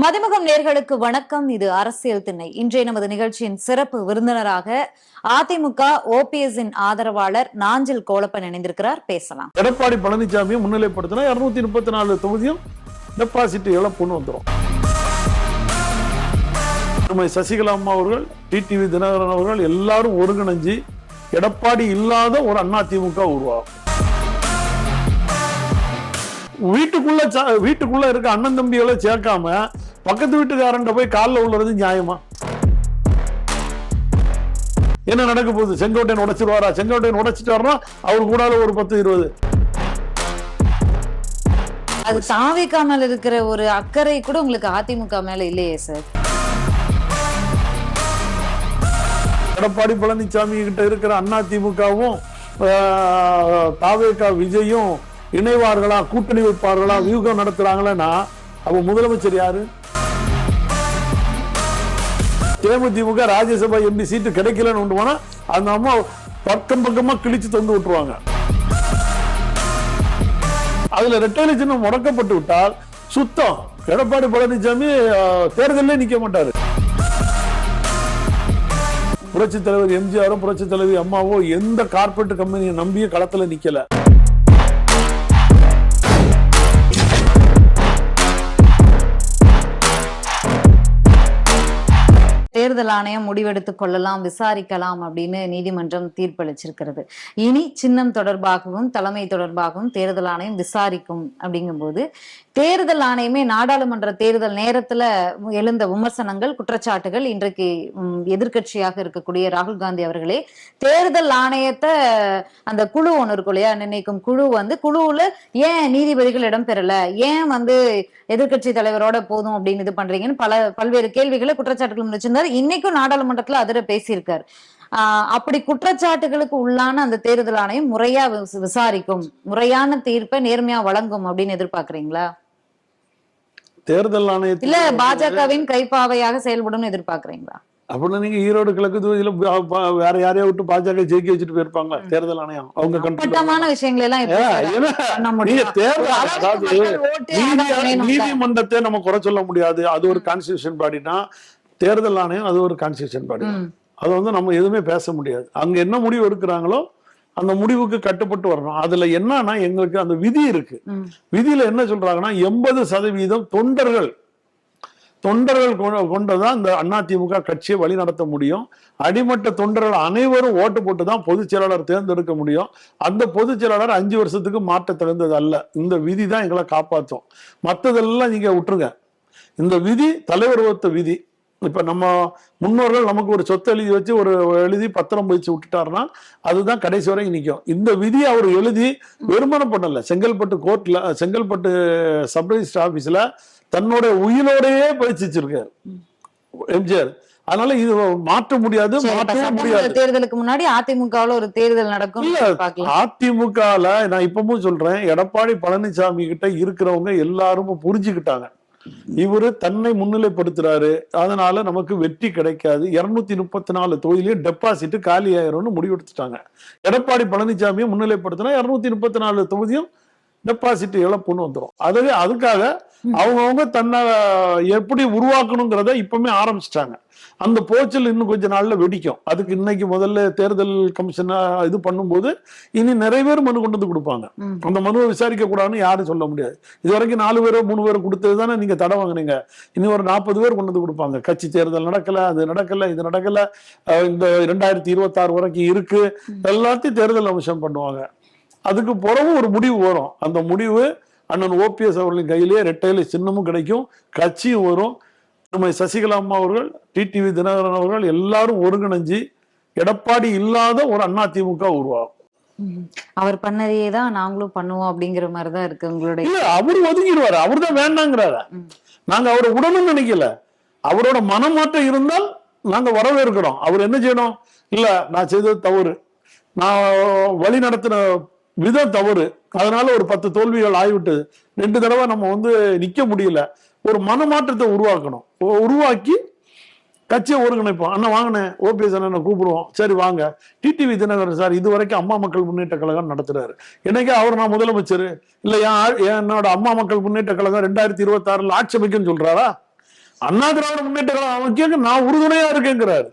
மதிமுகம் நேர்களுக்கு வணக்கம். இது அரசியல் திண்ணை. இன்றைய நமது நிகழ்ச்சியின் சிறப்பு விருந்தினராக அதிமுக ஓபிஎஸ் இன் ஆதரவாளர் நாஞ்சில் கோலப்பன் இணைந்திருக்கிறார். பேசலாம். எடப்பாடி பழனிசாமியை முன்னிலைப்படுத்தினா இருநூத்தி முப்பத்தி நாலு தொகுதியும் டெபாசிட் இழப்புன்னு வந்துடும் திருமதி சசிகலா அம்மா அவர்கள் டிடிவி தினகரன் அவர்கள் எல்லாரும் ஒருங்கிணைஞ்சு எடப்பாடி இல்லாத ஒரு அதிமுக உருவாகும். வீட்டுக்குள்ள வீட்டுக்குள்ள இருக்க அண்ணன் தம்பிகளை சேர்க்காம பக்கத்து வீட்டுக்காரன்ட்ட போய் காலில் உள்ளது நியாயமா? என்ன நடக்க போகுது? செங்கோட்டையன் உடைச்சிருவாரா? செங்கோட்டையன் உடைச்சிட்டாருன்னா அவர் கூட ஒரு பத்து இருபது. அது தாவிக்காமல் இருக்கிற ஒரு அக்கறை கூட உங்களுக்கு அதிமுக மேல இல்லையே சார் எடப்பாடி பழனிசாமி கிட்ட இருக்கிற அண்ணா திமுகவும் தாவேகா விஜயும் இணைவார்களா கூட்டணி வைப்பார்களா வியூகம் நடத்துறாங்களேன்னா அப்ப முதலமைச்சர் யாரு? தேமுதிமுக ராஜ்யசபா எம்பி சீட்டு கிடைக்கலன்னு ஒன்று போனா அந்த அம்மா பக்கம் பக்கமா கிழிச்சு தந்து விட்டுருவாங்க. அதுல ரெட்டை சின்னம் முடக்கப்பட்டு விட்டால் சுத்தம். எடப்பாடி பழனிசாமி தேர்தலே நிற்க நிக்க மாட்டாரு. புரட்சி தலைவர் எம்ஜிஆரும் புரட்சி தலைவி அம்மாவோ எந்த கார்பரேட் கம்பெனியை நம்பிய களத்துல நிக்கல. தேர்தல் ஆணையம் முடிவெடுத்துக் கொள்ளலாம் விசாரிக்கலாம் அப்படின்னு நீதிமன்றம் தீர்ப்பளிச்சிருக்கிறது. இனி சின்னம் தொடர்பாகவும் தலைமை தொடர்பாகவும் தேர்தல் ஆணையம் விசாரிக்கும் அப்படிங்கும்போது தேர்தல் ஆணையமே நாடாளுமன்ற தேர்தல் நேரத்துல எழுந்த விமர்சனங்கள் குற்றச்சாட்டுகள் இன்றைக்கு எதிர்கட்சியாக இருக்கக்கூடிய ராகுல் காந்தி அவர்களே தேர்தல் ஆணையத்தை அந்த குழு ஒன்று இருக்கும் இல்லையா நிர்ணயிக்கும் குழு வந்து குழுவுல ஏன் நீதிபதிகள் இடம் பெறல ஏன் வந்து எதிர்கட்சி தலைவரோட போதும் அப்படின்னு இது பண்றீங்கன்னு பல பல்வேறு கேள்விகளை குற்றச்சாட்டுகள் முன் வச்சிருந்தாரு இன்னைக்கும் நாடாளுமன்றத்துல அதிர பேசியிருக்காரு. அப்படி குற்றச்சாட்டுகளுக்கு உள்ளான அந்த தேர்தல் ஆணையம் முறையா விச- விசாரிக்கும் முறையான தீர்ப்பை நேர்மையா வழங்கும் அப்படின்னு எதிர்பார்க்கறீங்களா? தேர்தல் ஆணையத்தில் இல்ல பாஜகவின் கைப்பாவையாக செயல்படும் எதிர்பார்க்கறீங்களா? அப்படின்னா நீங்க ஈரோடு கிழக்கு தொகுதியில வேற யாரையா விட்டு பாஜக ஜெயிக்க வச்சுட்டு போயிருப்பாங்க தேர்தல் ஆணையம். அவங்க கண்ட்ரோல் அப்பட்டமான விஷயங்களை எல்லாம். நீதிமன்றத்தை நம்ம குறை சொல்ல முடியாது. அது ஒரு கான்ஸ்டியூஷன் பாடினா தேர்தல் ஆணையம் அது ஒரு கான்ஸ்டியூஷன் பாடி. அது வந்து நம்ம எதுவுமே பேச முடியாது. அங்க என்ன முடிவு எடுக்கிறாங்களோ அந்த முடிவுக்கு கட்டுப்பட்டு வரணும். அதுல என்னன்னா எங்களுக்கு அந்த விதி இருக்கு. விதியில என்ன சொல்றாங்கன்னா எண்பது சதவீதம் தொண்டர்கள் தொண்டர்கள் கொண்டதான் இந்த அதிமுக கட்சியை வழி நடத்த முடியும். அடிமட்ட தொண்டர்கள் அனைவரும் ஓட்டு போட்டு தான் பொதுச் செயலாளர் தேர்ந்தெடுக்க முடியும். அந்த பொதுச் செயலாளர் அஞ்சு வருஷத்துக்கு மாற்ற திறந்தது அல்ல. இந்த விதி தான் எங்களை காப்பாற்றும். மற்றதெல்லாம் நீங்க விட்டுருங்க. இந்த விதி தலைவர் ஒத்த விதி. இப்ப நம்ம முன்னோர்கள் நமக்கு ஒரு சொத்து எழுதி வச்சு ஒரு எழுதி பத்திரம் பதிச்சு விட்டுட்டாருன்னா அதுதான் கடைசி வரைக்கும் நிற்கும் இந்த விதி அவர் எழுதி வெறுமனை பண்ணல. செங்கல்பட்டு கோர்ட்ல செங்கல்பட்டு சப் ரெஜிஸ்டர் ஆபீஸ்ல தன்னோட உயிரோடையே பதிச்சு வச்சிருக்காரு. எம்ஜிஆர். அதனால இது மாற்ற முடியாது சட்டமன்ற முடியாது. தேர்தலுக்கு முன்னாடி அதிமுகவுல ஒரு தேர்தல் நடக்கும் அதிமுகல நான் இப்பவும் சொல்றேன் எடப்பாடி பழனிசாமி கிட்ட இருக்கிறவங்க எல்லாரும் புரிஞ்சுக்கிட்டாங்க. இவரு தன்னை முன்னிலைப்படுத்துறாரு. அதனால நமக்கு வெற்றி கிடைக்காது. இருநூத்தி முப்பத்தி நாலு தொகுதியிலையும் டெபாசிட் காலி ஆயிரும்னு முடிவெடுத்துட்டாங்க. எடப்பாடி பழனிசாமியை முன்னிலைப்படுத்தினா இருநூத்தி முப்பத்தி நாலு தொகுதியும் டெபாசிட் இழப்புன்னு வந்துடும் அதுவே அதுக்காக அவங்கவுங்க தன்னை எப்படி உருவாக்கணுங்கிறத இப்பவுமே ஆரம்பிச்சிட்டாங்க. அந்த போச்சல் இன்னும் கொஞ்ச நாள்ல வெடிக்கும். அதுக்கு இன்னைக்கு முதல்ல தேர்தல் கமிஷன் இது பண்ணும்போது இனி நிறைய பேர் மனு கொண்டு வந்து கொடுப்பாங்க. அந்த மனுவை விசாரிக்க கூடாதுன்னு யாரும் சொல்ல முடியாது. இது வரைக்கும் நாலு பேரோ மூணு பேரோ கொடுத்தது தானே நீங்க தடை வாங்குனீங்க. இனி ஒரு நாற்பது பேர் கொண்டு வந்து கொடுப்பாங்க. கட்சி தேர்தல் நடக்கல அது நடக்கல இது நடக்கல. இந்த ரெண்டாயிரத்தி இருபத்தாறு வரைக்கும் இருக்கு. எல்லாத்தையும் தேர்தல் அம்சம் பண்ணுவாங்க. அதுக்கு பிறகு ஒரு முடிவு வரும். அந்த முடிவு அண்ணன் ஓபிஎஸ் அவர்களின் கையிலேயே ரெட்டையில சின்னமும் கிடைக்கும். கட்சியும் வரும். திருமதி சசிகலா அம்மா அவர்கள் டிடிவி தினகரன் அவர்கள் எல்லாரும் ஒருங்கிணைஞ்சு எடப்பாடி இல்லாத ஒரு அதிமுக உருவாகும். ம். அவர் பண்ணதையே தான் நாங்களும் பண்ணுவோம் அப்படிங்கிற மாதிரிதான் இருக்கு உங்களுடைய இல்ல அவரு ஒதுங்கிடுவாரு. அவர் தான் வேண்டாங்கிறாரு. நாங்க அவரை விடணும்னு நினைக்கல. அவரோட மனமாற்றம் இருந்தால் நாங்க வரவேற்கிறோம். அவர் என்ன செய்யணும்? இல்ல நான் செய்தது தவறு. நான் வழி நடத்தின விதம் தவறு. அதனால ஒரு பத்து தோல்விகள் ஆகிவிட்டது ரெண்டு தடவை நம்ம வந்து நிக்க முடியல. ஒரு மனமாற்றத்தை உருவாக்கணும். உருவாக்கி கட்சியை ஒருங்கிணைப்போம். அண்ணன் வாங்கினேன் ஓபிஎஸ் அண்ணனை கூப்பிடுவோம். சரி வாங்க. டிடிவி தினகரன் சார் இது வரைக்கும் அம்மா மக்கள் முன்னேற்ற கழகம் நடத்துறாரு. என்னைக்கு அவர் நான் முதலமைச்சர்? இல்லை என் என்னோட அம்மா மக்கள் முன்னேற்ற கழகம் ரெண்டாயிரத்தி இருபத்தி ஆறுல ஆட்சி சொல்றாரா? அண்ணா திராவிட முன்னேற்ற கழகம் அமைக்க நான் உறுதுணையா இருக்கேங்கிறாரு.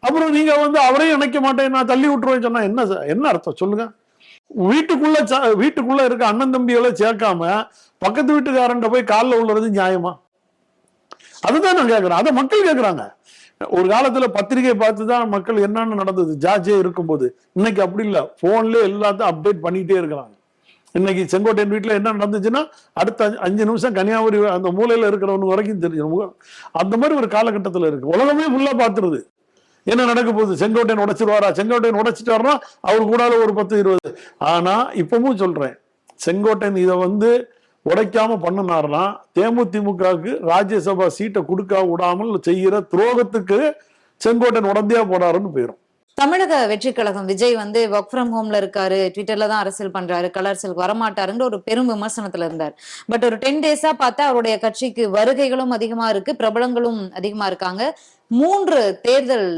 அப்புறம் நீங்க வந்து அவரையும் இணைக்க மாட்டேன் நான் தள்ளி விட்டுருவேன் சொன்னா என்ன என்ன அர்த்தம்? சொல்லுங்க. வீட்டுக்குள்ள வீட்டுக்குள்ள இருக்க அண்ணன் தம்பிகளை சேர்க்காம பக்கத்து வீட்டுக்காரன்ட்ட போய் காலில் உள்ளது நியாயமா? அதுதான் நான் கேட்கிறேன் அதை மக்கள் கேட்குறாங்க ஒரு காலத்துல பத்திரிகை பார்த்து தான் மக்கள் என்னென்ன நடந்தது? ஜார்ஜே இருக்கும்போது. இன்னைக்கு அப்படி இல்லை. போன்ல எல்லாத்தையும் அப்டேட் பண்ணிட்டே இருக்கிறாங்க. இன்னைக்கு செங்கோட்டையன் வீட்டுல என்ன நடந்துச்சுன்னா அடுத்த அஞ்சு- அஞ்சு நிமிஷம் கன்னியாகுமரி அந்த மூலையில இருக்கிறவங்க வரைக்கும் தெரியும். அந்த மாதிரி ஒரு காலகட்டத்துல இருக்கு. உலகமே ஃபுல்லா பாத்துருது என்ன நடக்க போகுது? செங்கோட்டையன் உடைச்சிருவாரா? செங்கோட்டையன் உடைச்சிட்டாருன்னா அவர் கூட ஒரு பத்து இருபது. ஆனால் இப்பவும் சொல்றேன். செங்கோட்டையன் இதை வந்து உடைக்காம பண்ணினார்னா தேமுதிமுகவுக்கு ராஜ்யசபா சீட்டை கொடுக்க விடாமல் செய்கிற துரோகத்துக்கு செங்கோட்டையன் உடந்தையா போனாருன்னு போயிடும் தமிழக வெற்றி கழகம் விஜய் வந்து ஒர்க் ஃப்ரம் ஹோம்ல இருக்காரு ட்விட்டர்ல தான் அரசியல் பண்றாரு கலர்ஸலுக்கு வரமாட்டாருன்ற ஒரு பெரும் விமர்சனத்துல இருந்தார். பட் ஒரு டென் டேஸா பார்த்தா அவருடைய கட்சிக்கு வருகைகளும் அதிகமா இருக்கு பிரபலங்களும் அதிகமா இருக்காங்க. மூன்று தேர்தல்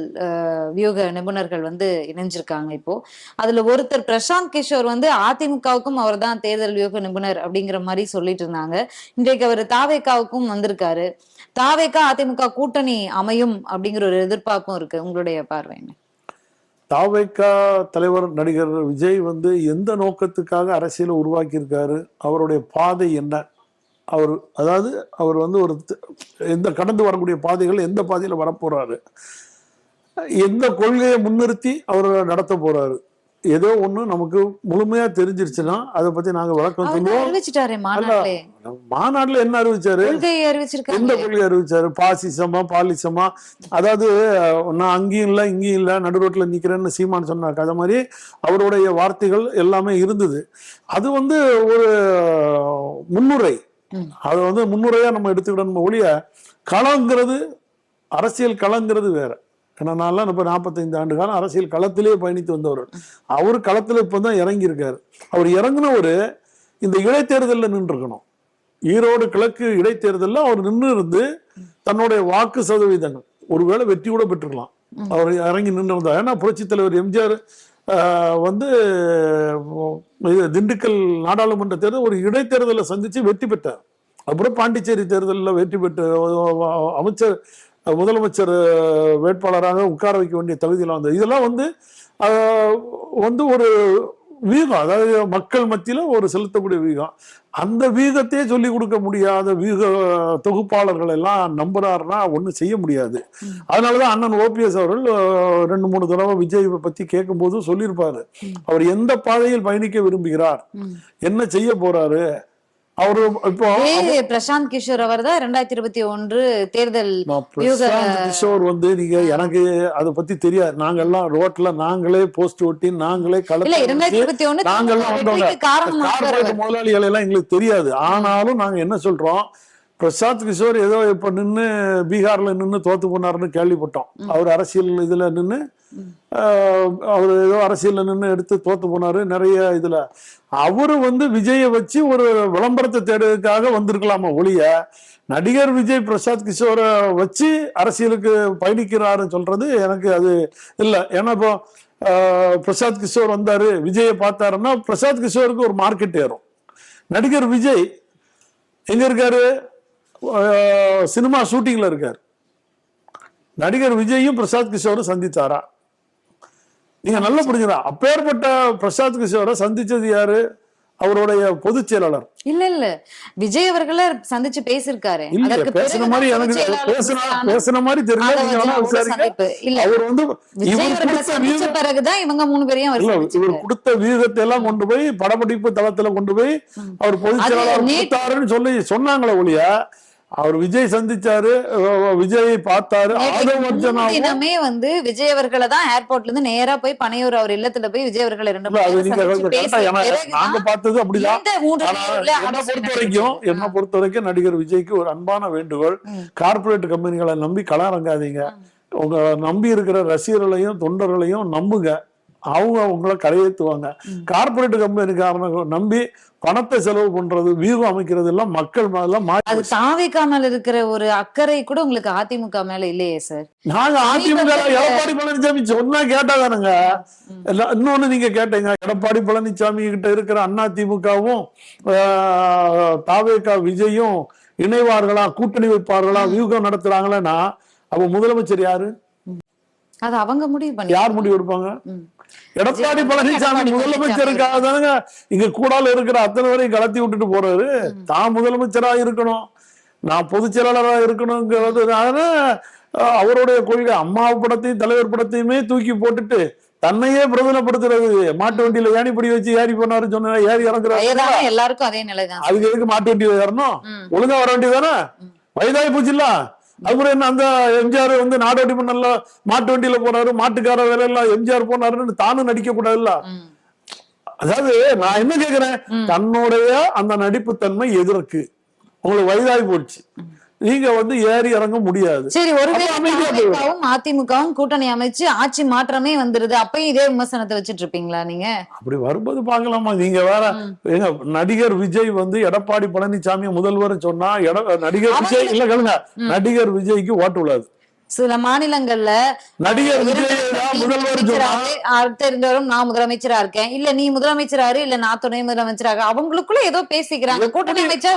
வியூக நிபுணர்கள் வந்து இணைஞ்சிருக்காங்க இப்போ. அதுல ஒருத்தர் பிரசாந்த் கிஷோர் வந்து அதிமுகவுக்கும் அவர் தான் தேர்தல் வியூக நிபுணர் அப்படிங்கிற மாதிரி சொல்லிட்டு இருந்தாங்க. இன்றைக்கு அவர் தாவேக்காவுக்கும் வந்திருக்காரு. தாவேக்கா அதிமுக கூட்டணி அமையும் அப்படிங்கிற ஒரு எதிர்பார்ப்பும் இருக்கு. உங்களுடைய பார்வை என்ன? தாவைக்கா தலைவர் நடிகர் விஜய் வந்து எந்த நோக்கத்துக்காக அரசியலை உருவாக்கியிருக்காரு? அவருடைய பாதை என்ன? அவர் அதாவது அவர் வந்து ஒரு எந்த கடந்து வரக்கூடிய பாதைகள் எந்த பாதையில் வரப்போறாரு? எந்த கொள்கையை முன்னிறுத்தி அவர் நடத்த போறாரு? ஏதோ ஒண்ணு நமக்கு முழுமையா தெரிஞ்சிருச்சுன்னா அதை பத்தி நாங்க விளக்கம் சொல்லுவோம். மாநாட்டுல. என்ன அறிவிச்சாரு? எந்த கொள்கை அறிவிச்சாரு? பாசிசமா பாலிசமா? அதாவது நான் அங்கேயும் இல்லை இங்கேயும் இல்லை நடு ரோட்ல நிக்கிறேன்னு சீமான் சொன்னார். அது மாதிரி அவருடைய வார்த்தைகள் எல்லாமே இருந்தது. அது வந்து ஒரு முன்னுரை. அதை வந்து முன்னுரையா நம்ம எடுத்துக்கிடணும் ஒழிய களங்கிறது அரசியல் களங்கிறது வேற. ஏன்னா நான்லாம் இப்போ நாற்பத்தைந்து ஆண்டு காலம் அரசியல் களத்திலே பயணித்து வந்தவர். அவர் களத்தில் இப்போ தான் இறங்கியிருக்கார். அவர் இறங்குனவர் இந்த இடைத்தேர்தலில் நின்றுருக்கணும் ஈரோடு கிழக்கு இடைத்தேர்தலில் அவர் நின்று இருந்து தன்னுடைய வாக்கு சதவீதங்கள். ஒருவேளை வெற்றி கூட பெற்றுக்கலாம். அவர் இறங்கி நின்று இருந்தார் ஏன்னா புரட்சித் தலைவர் எம்ஜிஆர் வந்து திண்டுக்கல் நாடாளுமன்ற தேர்தல் ஒரு இடைத்தேர்தலை சந்தித்து வெற்றி பெற்றார். அப்புறம் பாண்டிச்சேரி தேர்தலில் வெற்றி பெற்ற அமைச்சர் முதலமைச்சர் வேட்பாளராக உட்கார வைக்க வேண்டிய தகுதியில் வந்தது. இதெல்லாம் வந்து வந்து ஒரு வீகம் அதாவது மக்கள் மத்தியில ஒரு செலுத்தக்கூடிய வீகம் அந்த வீகத்தையே சொல்லி கொடுக்க முடியாத வீக தொகுப்பாளர்கள் எல்லாம் நம்புறாருன்னா ஒண்ணும் செய்ய முடியாது. அதனாலதான் அண்ணன் ஓபிஎஸ் அவர்கள் ரெண்டு மூணு தடவை விஜய் பத்தி கேட்கும்போது சொல்லியிருப்பாரு. அவர் எந்த பாதையில் பயணிக்க விரும்புகிறார். என்ன செய்ய போறாரு? அவரு இப்போ பிரசாந்த் கிஷோர் அவர் தான் ரெண்டாயிரத்தி இருபத்தி ஒன்று தேர்தல் பிரசாந்த் கிஷோர் வந்து நீங்க எனக்கு அதை பத்தி தெரியாது. நாங்கெல்லாம் ரோட்ல நாங்களே போஸ்ட் ஒட்டி நாங்களே ஒண்ணு நாங்கெல்லாம் முதலாளிகள் எல்லாம் எங்களுக்கு தெரியாது. ஆனாலும் நாங்க என்ன சொல்றோம்? பிரசாந்த் கிஷோர் ஏதோ இப்ப நின்னு பீகார்ல நின்னு தோத்து போனாருன்னு கேள்விப்பட்டோம். அவர் அரசியல் இதுல நின்னு அவர் ஏதோ அரசியல்ல நின்னு எடுத்து தோத்து போனாரு நிறைய இதுல. அவரு வந்து விஜயை வச்சு ஒரு விளம்பரத்தை தேடுறதுக்காக வந்திருக்கலாமா ஒழிய நடிகர் விஜய் பிரசாத் கிஷோரை வச்சு அரசியலுக்கு பயணிக்கிறாருன்னு சொல்றது எனக்கு அது இல்லை. ஏன்னா இப்போ பிரசாத் கிஷோர் வந்தாரு விஜயை பார்த்தாருன்னா பிரசாத் கிஷோருக்கு ஒரு மார்க்கெட் ஏறும். நடிகர் விஜய் எங்க இருக்காரு? சினிமா ஷூட்டிங்ல இருக்காரு. நடிகர் விஜயும் பிரசாத் கிஷோரும் சந்தித்தாரா நீங்க நல்லா புரிஞ்சுதா அப்பேற்பட்ட பிரசாத் கிஷோரை சந்திச்சது யாரு? அவருடைய பொதுச் செயலாளர். இல்ல இல்ல. விஜய் அவர்களை சந்திச்சு பேசிருக்காரு பேசுன மாதிரி எனக்கு பேசுன பேசுன மாதிரி தெரியல அவர் வந்து இவர் பிறகுதான் இவங்க மூணு பேரையும். இவர் கொடுத்த வியூகத்தை எல்லாம் கொண்டு போய் படப்பிடிப்பு தளத்துல கொண்டு போய் அவர் பொதுச் செயலாளர் கொடுத்தாருன்னு சொல்லி சொன்னாங்களே ஒழிய அவர் விஜய் சந்திச்சாரு விஜயை பார்த்தாரு முன்தினமே வந்து விஜய் அவர்களை தான் ஏர்போர்ட்ல இருந்து நேரா போய் பனையூர் அவர் இல்லத்துல போய் விஜய் அவர்களை ரெண்டு நீங்க பார்த்தது அப்படிதான். என்னை பொறுத்த வரைக்கும். என்னை பொறுத்த வரைக்கும் நடிகர் விஜய்க்கு ஒரு அன்பான வேண்டுகோள். ம். கார்ப்பரேட் கம்பெனிகளை நம்பி களம் இறங்காதீங்க உங்க நம்பி இருக்கிற ரசிகர்களையும் தொண்டர்களையும் நம்புங்க. அவங்க அவங்கள கரையேற்றுவாங்க கார்பரேட் கம்பெனிக்காரங்க நம்பி பணத்தை செலவு பண்றது வியூகம் அமைக்கிறது எல்லாம் மக்கள் மாறி அது தாவிக்காமல் இருக்கிற ஒரு அக்கறை கூட உங்களுக்கு அதிமுக மேல இல்லையே சார் நாங்க அதிமுக எடப்பாடி பழனிசாமி சொன்னா கேட்டாதானுங்க. இன்னொன்னு நீங்க கேட்டீங்க. எடப்பாடி பழனிசாமி கிட்ட இருக்கிற அண்ணா திமுகவும் தாவேகா விஜயும் இணைவார்களா கூட்டணி வைப்பார்களா வியூகம் நடத்துறாங்களன்னா அப்ப முதலமைச்சர் யாரு? அது அவங்க முடிவு யார் முடிவு எடுப்பாங்க. எடப்பாடி பழனிசாமி முதலமைச்சருக்காக தானுங்க இங்க கூடால இருக்கிற அத்தனை பேரையும் கலத்தி விட்டுட்டு போறாரு. தான் முதலமைச்சரா இருக்கணும். நான் பொதுச் செயலாளரா இருக்கணுங்கிறது அவருடைய கொள்கை அம்மா படத்தையும் தலைவர் படத்தையுமே தூக்கி போட்டுட்டு தன்னையே பிரதனப்படுத்துறது மாட்டு வண்டியில ஏணி பிடி வச்சு ஏறி போனாரு சொன்ன ஏறி இறங்குறாரு. எல்லாருக்கும் அதே நிலைதான். அதுக்கு எதுக்கு மாட்டு வண்டியில ஏறணும். ஒழுங்கா வர வேண்டியதானே வயதாகி போச்சுல்ல அப்புறம் என்ன அந்த எம்ஜிஆர் வந்து நாடோடி மன்னல்ல மாட்டு வண்டியில போனாரு மாட்டுக்கார வேலை எல்லாம் எம்ஜிஆர் போனாருன்னு தானும் நடிக்க கூடாதுல்ல. அதாவது நான் என்ன கேக்குறேன்? தன்னுடைய அந்த நடிப்பு தன்மை எதற்கு? உங்களுக்கு வயதாகி போச்சு. நீங்க வந்து ஏறி இறங்க முடியாது. சரி ஒருவேளை. அதிமுகவும் கூட்டணி அமைச்சு ஆட்சி மாற்றமே வந்துருது. அப்பயும் இதே விமர்சனத்தை வச்சிட்டு இருப்பீங்களா நீங்க? அப்படி வரும்போது பார்க்கலாமா? நீங்க வேற ஏங்க நடிகர் விஜய் வந்து எடப்பாடி பழனிசாமி முதல்வர் சொன்னா நடிகர் விஜய் இல்ல கேளுங்க. நடிகர் விஜய்க்கு ஓட்டு விழாது சில மாநிலங்கள்ல நடிகர் முதல்வர் இருந்தவரும் நான் முதலமைச்சரா இருக்கேன். இல்ல நீ முதலமைச்சராரு இல்ல நான் துணை முதலமைச்சராக. அவங்களுக்குள்ள ஏதோ பேசிக்கிறாங்க. கூட்டணி அமைச்சா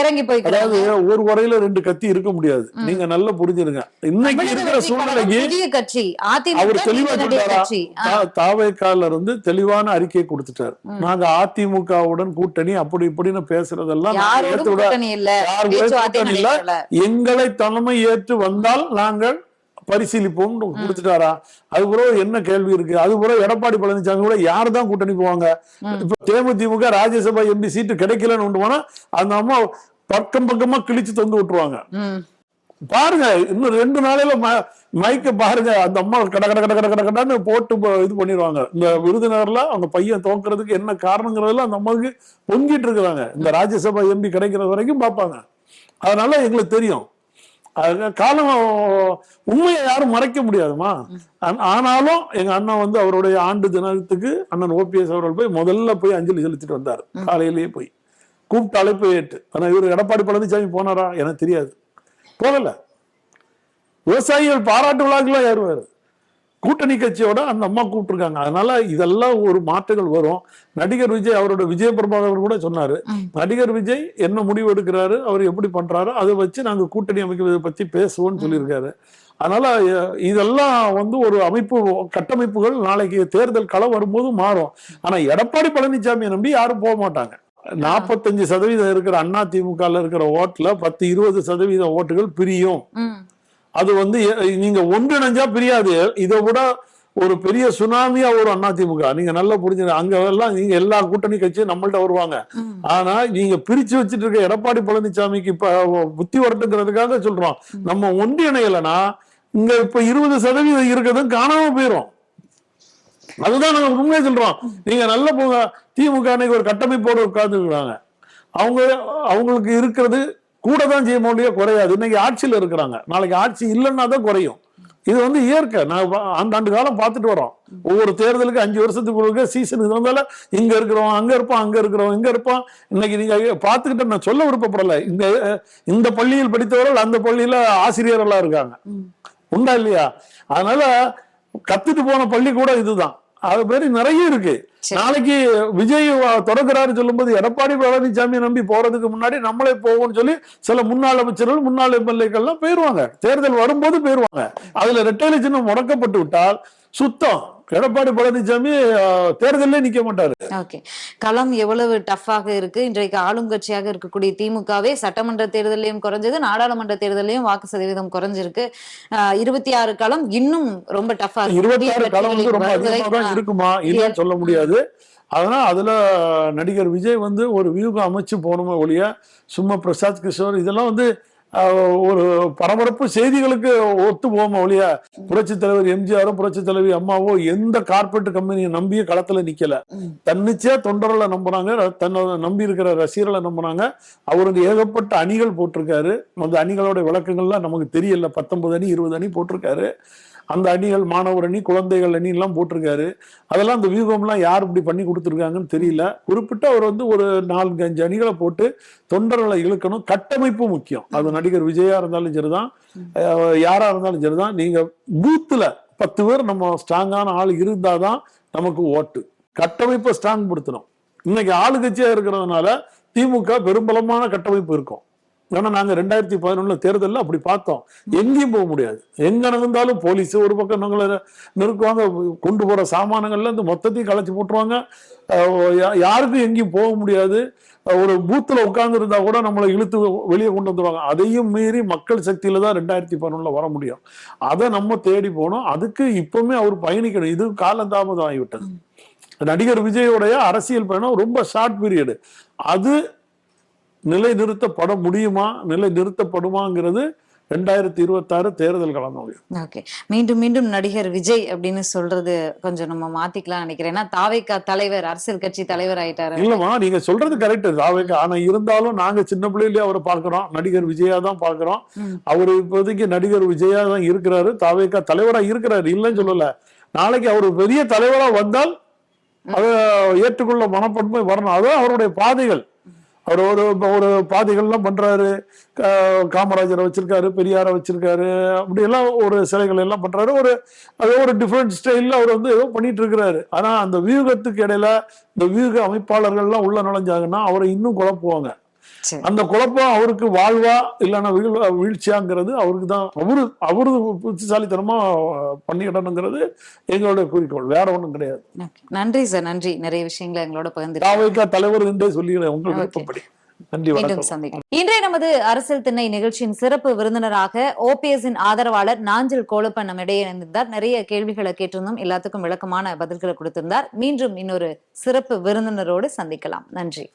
இறங்கி போய்க்கிறாங்க. அதாவது ஒரு வரையில ரெண்டு கத்தி இருக்க முடியாது. நீங்க நல்லா புரிஞ்சிருங்க. இன்னைக்கு இருக்கிற சூழ்நிலைக்கு புதிய கட்சி அவர் தெளிவா சொல்றாரா தாவேக்கால இருந்து தெளிவான அறிக்கை கொடுத்துட்டாரு. நாங்க அதிமுகவுடன் கூட்டணி அப்படி இப்படின்னு பேசுறதெல்லாம் விட கூட்டணி இல்ல. எங்களை தலைமை ஏற்று வந்தால் நாங்கள் பரிசீலிப்போம் கொடுத்துட்டாரா? அது பிறகு என்ன கேள்வி இருக்கு? அது பிறகு எடப்பாடி பழனிசாமி கூட யார் தான் கூட்டணி போவாங்க? இப்ப தேமுதிமுக ராஜ்யசபா எம்பி சீட்டு கிடைக்கலன்னு போனா அந்த அம்மா பக்கம் பக்கமா கிழிச்சு தொங்க விட்டுருவாங்க. பாருங்க இன்னும் ரெண்டு நாளையில மைக்க பாருங்க. அந்த அம்மா கட கட கட கட கட கடன்னு போட்டு இது பண்ணிடுவாங்க இந்த விருதுநகர்ல அவங்க பையன் தோக்குறதுக்கு என்ன காரணங்கிறதுல அந்த அம்மாவுக்கு பொங்கிட்டு இருக்கிறாங்க. இந்த ராஜ்யசபா எம்பி கிடைக்கிற வரைக்கும் பார்ப்பாங்க. அதனால எங்களுக்கு தெரியும். அது காலம் உண்மையை யாரும் மறைக்க முடியாதுமா ஆன- ஆனாலும் எங்க அண்ணன் வந்து அவருடைய ஆண்டு தினத்துக்கு அண்ணன் ஓபிஎஸ் அவர்கள் போய் முதல்ல போய் அஞ்சலி செலுத்திட்டு வந்தார். காலையிலேயே போய். கூப்பிட்டு அழைப்பு ஏற்று. ஆனா இவர் எடப்பாடி பழனிசாமி போனாரா? எனக்கு தெரியாது. போகல. விவசாயிகள் பாராட்டு விழாக்கெல்லாம் ஏறுவாரு கூட்டணி கட்சியோட அந்த அம்மா கூப்பிட்டுருக்காங்க. அதனால இதெல்லாம் ஒரு மாற்றங்கள் வரும். நடிகர் விஜய் அவரோட விஜய பிரபாகர் கூட சொன்னாரு. நடிகர் விஜய் என்ன முடிவு எடுக்கிறாரு அவர் எப்படி பண்றாரு அதை வச்சு நாங்க கூட்டணி அமைக்கிறதை பத்தி பேசுவோம்னு சொல்லியிருக்காரு. அதனால இதெல்லாம் வந்து ஒரு அமைப்பு கட்டமைப்புகள் நாளைக்கு தேர்தல் களம் வரும்போது மாறும். ஆனா எடப்பாடி பழனிசாமியை நம்பி யாரும் போக மாட்டாங்க. நாற்பத்தஞ்சு சதவீதம் இருக்கிற அண்ணா திமுக இருக்கிற ஓட்டுல பத்து இருபது சதவீத ஓட்டுகள் பிரியும். அது வந்து நீங்க ஒன்றிணைஞ்சா பிரியாது. இதை விட ஒரு பெரிய சுனாமியா ஒரு அதிமுக நீங்க நல்லா புரிஞ்சுங்க. அங்க எல்லாம் நீங்க எல்லா கூட்டணி கட்சியும் நம்மள்ட்ட வருவாங்க. ஆனா நீங்க பிரிச்சு வச்சிட்டு இருக்க எடப்பாடி பழனிசாமிக்கு இப்ப புத்தி வரட்டுங்கிறதுக்காக சொல்றோம். நம்ம ஒன்றிணையலைன்னா இங்க இப்ப இருபது சதவீதம் இருக்கிறதும் காணாம போயிரும். அதுதான் நாங்க உண்மையை சொல்றோம். நீங்க நல்ல போங்க திமுக அன்னைக்கு ஒரு கட்டமைப்போடு உட்கார்ந்துருக்காங்க அவங்க அவங்களுக்கு இருக்கிறது கூட தான் செய்ய முடியும் குறையாது. இன்னைக்கு ஆட்சியில இருக்கிறாங்க. நாளைக்கு ஆட்சி இல்லைன்னா தான் குறையும். இது வந்து இயற்கை. நான் பா- ஆண்டாண்டு காலம் பார்த்துட்டு வரோம். ஒவ்வொரு தேர்தலுக்கு அஞ்சு வருஷத்துக்கு ஒருக்க சீசன் இருந்தால இங்க இருக்கிறோம் அங்க இருப்போம் அங்க இருக்கிறோம் இங்க இருப்போம். இன்னைக்கு நீங்க பார்த்துக்கிட்ட நான் சொல்ல விருப்பப்படல. இந்த இந்த பள்ளியில் படித்தவர்கள் அந்த பள்ளியில ஆசிரியர்களா இருக்காங்க. உண்டா இல்லையா? அதனால கத்துட்டு போன பள்ளி கூட இதுதான். அது மாதிரி நிறைய இருக்கு. நாளைக்கு விஜய் தொடங்குறாரு சொல்லும்போது எடப்பாடி பழனிசாமி நம்பி போறதுக்கு முன்னாடி நம்மளே போவோம்னு சொல்லி சில முன்னாள் அமைச்சர்கள் முன்னாள் எம்எல்ஏக்கள்லாம் போயிருவாங்க தேர்தல் வரும்போது போயிருவாங்க அதுல ரெட்டையில சின்னம் முடக்கப்பட்டு விட்டால் சுத்தம். எடப்பாடி பழனிசாமி அஹ், தேர்தல்லே நிக்க மாட்டாரு. ஓகே. களம் எவ்வளவு டஃப்பாக இருக்கு? இன்றைக்கு ஆளும் கட்சியாக இருக்கக்கூடிய திமுகவே சட்டமன்ற தேர்தலையும் குறைஞ்சது நாடாளுமன்ற தேர்தலையும் வாக்கு சதவீதம் குறைஞ்சிருக்கு. ஆஹ் இருபத்தி ஆறு களம் இன்னும் ரொம்ப டஃபா இருபத்தி ஆறு களம் வந்து ரொம்ப அதிகமாக இருக்குமா? இல்லைன்னு சொல்ல முடியாது. அதனால அதுல நடிகர் விஜய் வந்து ஒரு வியூகம் அமைச்சு போகணுமே ஒழிய சும்மா பிரசாத் கிஷோர் இதெல்லாம் வந்து ஒரு பரபரப்பு செய்திகளுக்கு ஒத்து போகாம ஒழிய புரட்சி தலைவர் எம்ஜிஆரும் புரட்சி தலைவி அம்மாவோ எந்த கார்பரேட் கம்பெனியை நம்பிய களத்துல நிக்கல. தன்னிச்சையா தொண்டர்களை நம்புறாங்க. ர- தன்னை நம்பி இருக்கிற ரசிகர்களை நம்புறாங்க. அவருக்கு ஏகப்பட்ட அணிகள் போட்டிருக்காரு. அந்த அணிகளோட விளக்கங்கள்லாம் நமக்கு தெரியல. பத்தொன்பது அணி இருபது அணி போட்டிருக்காரு. அந்த அணிகள் மாணவர் அணி குழந்தைகள் அணி எல்லாம் போட்டிருக்காரு. அதெல்லாம் அந்த வியூகம்லாம் யார் இப்படி பண்ணி கொடுத்துருக்காங்கன்னு தெரியல. குறிப்பிட்ட அவர் வந்து ஒரு நான்கு அஞ்சு அணிகளை போட்டு தொண்டர்களை இழுக்கணும். கட்டமைப்பு முக்கியம். அது நடிகர் விஜயா இருந்தாலும் சரிதான். யாரா இருந்தாலும் சரிதான். நீங்க பூத்துல பத்து பேர் நம்ம ஸ்ட்ராங்கான ஆள் இருந்தாதான் நமக்கு ஓட்டு. கட்டமைப்பை ஸ்ட்ராங் படுத்தணும் இன்னைக்கு ஆளுங்கட்சியா இருக்கிறதுனால திமுக பெரும்பலமான கட்டமைப்பு இருக்கும். ஏன்னா நாங்க ரெண்டாயிரத்தி பதினொன்றில் தேர்தலில் அப்படி பார்த்தோம். எங்கேயும் போக முடியாது. எங்க நடந்தாலும் போலீஸ் ஒரு பக்கம் நாங்களை நெருக்குவாங்க கொண்டு போற சாமானங்கள்ல இந்த மொத்தத்தையும் களைச்சி போட்டுருவாங்க. யா- யாருக்கும் எங்கேயும் போக முடியாது. ஒரு பூத்துல உட்கார்ந்து இருந்தா கூட நம்மளை இழுத்து வெளியே கொண்டு வந்துருவாங்க. அதையும் மீறி மக்கள் சக்தியில தான் ரெண்டாயிரத்தி பதினொன்னுல வர முடியும். அதை நம்ம தேடி போனோம். அதுக்கு இப்பவுமே அவர் பயணிக்கணும். இது காலந்தாமதம் ஆகிவிட்டது நடிகர் விஜயோடைய அரசியல் பயணம் ரொம்ப ஷார்ட் பீரியடு அது நிலை நிறுத்தப்பட முடியுமா? நிலை நிறுத்தப்படுமாங்கிறது ரெண்டாயிரத்தி இருபத்தாறு தேர்தல் களம் ஓகே. மீண்டும் மீண்டும் நடிகர் விஜய் அப்படின்னு சொல்றது கொஞ்சம் நம்ம மாத்திக்கலாம் நினைக்கிறேன். ஏன்னா தாவேக்கா தலைவர் அரசியல் கட்சி தலைவர் ஆயிட்டாரு. இல்லம்மா நீங்க சொல்றது கரெக்ட் தாவேக்கு ஆனா இருந்தாலும் நாங்க சின்ன பிள்ளையிலேயே அவரை பார்க்கிறோம். நடிகர் விஜயா தான் பார்க்கிறோம். ம். அவர் இப்போதைக்கு நடிகர் விஜயா தான் இருக்கிறாரு. தாவேக்கா தலைவரா இருக்கிறாரு. இல்லைன்னு சொல்லல. நாளைக்கு அவர் பெரிய தலைவரா வந்தால் அதை ஏற்றுக்கொள்ள மனப்பான்மை வரணும். அதுதான் அவருடைய பாதைகள். அவர் ஒரு ஒரு பாதைகள்லாம் பண்றாரு. காமராஜரை வச்சிருக்காரு பெரியாரை வச்சிருக்காரு. அப்படி எல்லாம் ஒரு சிலைகள் எல்லாம் பண்றாரு. ஒரு அது ஒரு டிஃப்ரெண்ட் ஸ்டைல்ல அவர் வந்து ஏதோ பண்ணிட்டு இருக்கிறாரு. ஆனா அந்த வியூகத்துக்கு இடையில இந்த வியூக அமைப்பாளர்கள்லாம் உள்ள நுழைஞ்சாங்கன்னா அவரை இன்னும் குழப்புவாங்க. அந்த குழப்பம் அவருக்கு வாழ்வா இல்லைன்னா வீழ் வீழ்ச்சியாங்கிறது அவருக்கு தான். அவரு அவரு புத்திசாலித்தனமா பண்ணிடணுங்கிறது எங்களுடைய குறிக்கோள். வேற ஒண்ணும் கிடையாது. நன்றி சார். நன்றி. நிறைய விஷயங்களை எங்களோட பகிர்ந்து தலைவர் என்றே விருப்பப்படி வணக்கம். சந்திக்கும் இன்றைய நமது அரசியல் திண்ணை நிகழ்ச்சியின் சிறப்பு விருந்தினராக ஓபிஎஸ்ஸின் ஆதரவாளர் நாஞ்சல் கோலப்பன் நம்மிடையே இணைந்திருந்தார் நிறைய கேள்விகளை கேட்டிருந்தோம். எல்லாத்துக்கும் விளக்கமான பதில்களை கொடுத்திருந்தார். மீண்டும் இன்னொரு சிறப்பு விருந்தினரோடு சந்திக்கலாம். நன்றி.